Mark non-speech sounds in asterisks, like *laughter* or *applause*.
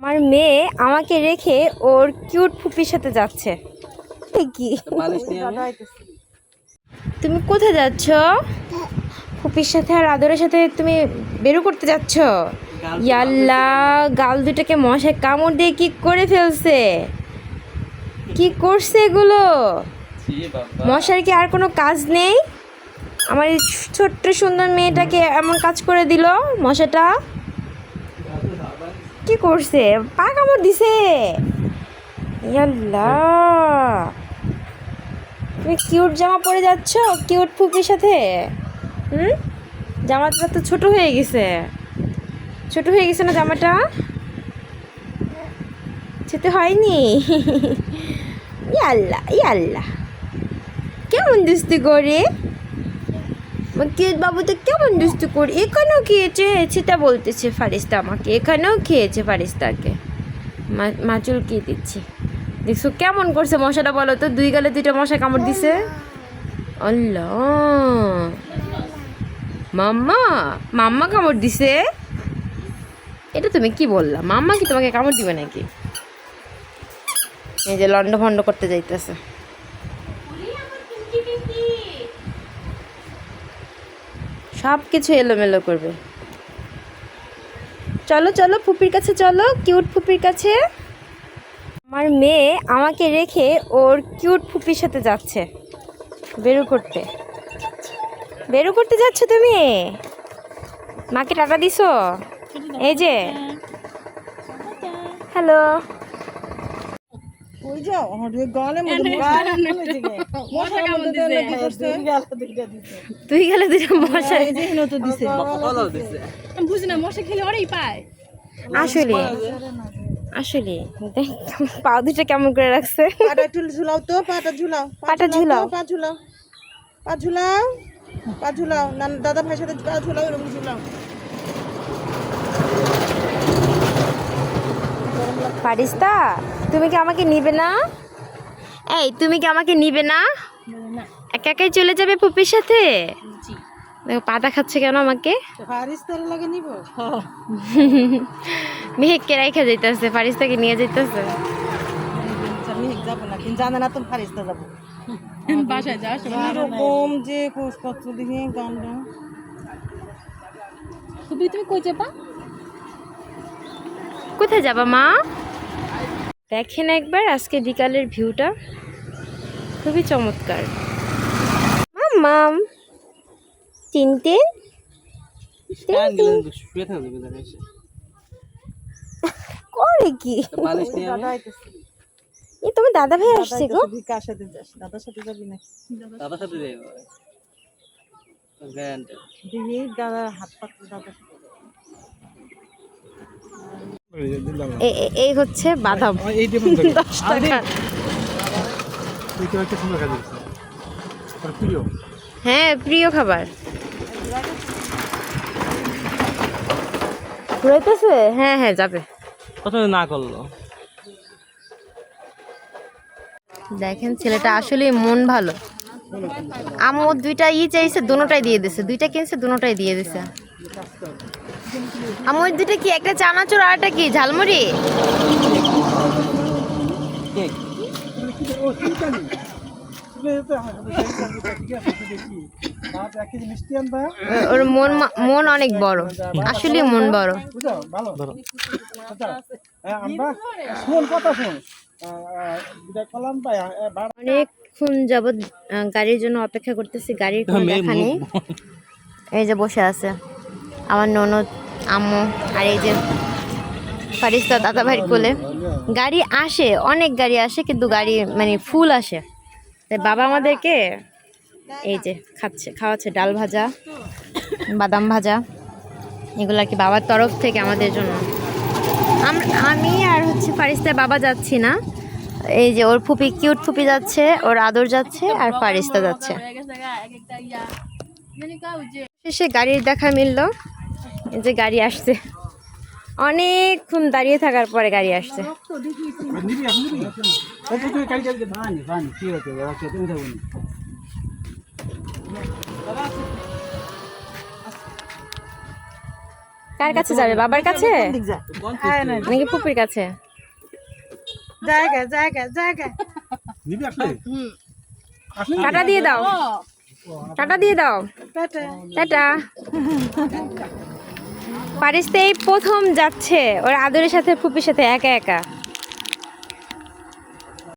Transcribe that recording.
আমার মেয়ে আমাকে রেখে ওর কিউট ফুপির সাথে যাচ্ছে। কি? তুমি কোথায় যাচ্ছ? ফুপির সাথে আর আদরের সাথে তুমি বেরো করতে যাচ্ছ? ইয়াল্লা গাল দুটাকে মশায় কামড় দিয়ে কি করে ফেলছে? কি করছে এগুলো? মশার কি আর কোনো কাজ নেই? আমার এই ছোট্ট সুন্দর মেয়েটাকে এমন কাজ করে দিল মশাটা? কি করছে? পা কামড় দিছে। ইয়াল্লা। তুমি কিউট জামা পরে যাচ্ছ? কিউট ফুপির সাথে? হুম? জামাটা তো ছোট হয়ে গেছে। ছোট হয়ে গেছে না জামাটা? ছোট হয়নি? *laughs* ইয়াল্লা ইয়াল্লা। কেমন দুস্তু করে বাবু তো কেমন দুস্তু করে? এখানেও খেয়েছে, সেটা বলতেছে ফারিস্তা আমাকে। এখানেও খেয়েছে ফারিস্তাকে। মাচুল কি দিচ্ছে? দেখছ কেমন করছে মশাটা বলো তো? দুই গালে দুইটা মশা কামড় দিছে। আল্লাহ! মাম্মা মাম্মা কামড় দিছে? এটা তুমি কি বললা? মাম্মা কি তোমাকে কামড় দিবে নাকি? এই যে লন্ড ভন্ড করতে যাইতেছে। সব কিছু এলোমেলো করবে। চলো চলো ফুপির কাছে চলো কিউট ফুপির কাছে। আমার মেয়ে আমাকে রেখে ওর কিউট ফুপির সাথে যাচ্ছে। বেরো করতে। বেরো করতে যাচ্ছ তুমি? মাকে টাটা দিছো? এই যে। হ্যালো। ওই যাও? আমার ওই মধ্যে মশা কামড় দিছে। তুই গেলে দুটো মশা এই যে তো দিছে। আমি বুঝি না মশা খেলে ওরাই পায়। আসলে আসলে দেখ পা দুটো কেমন করে রাখছে। পাটা ঝুলাও তো পাটা ঝুলাও। পাটা ঝুলাও। পা ঝুলাও। পা ঝুলাও পা ঝুলাও। না দাদা ভাইয়ের সাথে পা ঝুলাও এরকম ঝুলাও। পারিস্তা তুমি কি আমাকে নিবে না? এই তুমি কি আমাকে নিবে না? একা একাই চলে যাবে পুপির সাথে? দেখো পাতা খাচ্ছে কেন আমাকে? *laughs* মেহেককে রাইখা যাইতেছে ফারিস্তাকে নিয়ে যাইতেছে। আমি না কিন্তু জানে না ফারিস্তা যাব। *laughs* বাসায় যাস এরকম যে কোষপত্র গানটা। তুমি তুমি কই যাবা? কোথায় যাবা মা? দেখেন একবার আজকে বিকালের ভিউটা। খুবই চমৎকার। মাম এসে। করে কি? এই তোমার দাদা ভাই আসছে গো। কার সাথে যাস? দাদার সাথে যাবি না দাদার সাথে যাই দাদা হাত পাতলে দাদার সাথে। এই হচ্ছে বাদাম। দশ টাকা। হ্যাঁ প্রিয় খাবার। ঘুরাইতেছে? হ্যাঁ হ্যাঁ যাবে। প্রথমে না করল। দেখেন ছেলেটা আসলে মন ভালো। আমু দুইটা ই চাইছে দুটোটাই দিয়ে দিছে। দুইটা কিনছে দুটোটাই দিয়ে দিছে। আমু ওই দুইটা কি? একটা চানাচুর আর একটা কি? ঝালমুড়ি? ওর মন মন অনেক বড়। আসলে মন বড়। অনেকক্ষণ যাবৎ গাড়ির জন্য অপেক্ষা করতেছি। গাড়ির দেখা নেই। এই যে বসে আছে। আমার ননদ আম্মু আর এই যে ফারিস্তা দাদা ভাইয়ের কোলে। গাড়ি আসে, অনেক গাড়ি আসে, কিন্তু গাড়ি মানে ফুল আসে। বাবা আমাদেরকে এই যে খাচ্ছে, খাওয়াচ্ছে ডাল ভাজা, বাদাম ভাজা। এগুলো কি বাবার তরফ থেকে আমাদের জন্য? আমি আর হচ্ছে ফারিস্তার বাবা যাচ্ছি না। এই যে ওর ফুপি, কিউট ফুপি যাচ্ছে, ওর আদর যাচ্ছে আর ফারিস্তা যাচ্ছে। শেষে গাড়ির দেখা মিললো। এই যে গাড়ি আসছে। অনেকক্ষণ দাঁড়িয়ে থাকার পরে গাড়ি আসছে। কার কাছে যাবে? বাবার কাছে? নাকি পুপির কাছে? টাটা দিয়ে দাও। টাটা দিয়ে দাও। টাটা। টাটা। পারিস তো এই প্রথম যাচ্ছে। ওর আদরের সাথে ফুপির সাথে একা একা।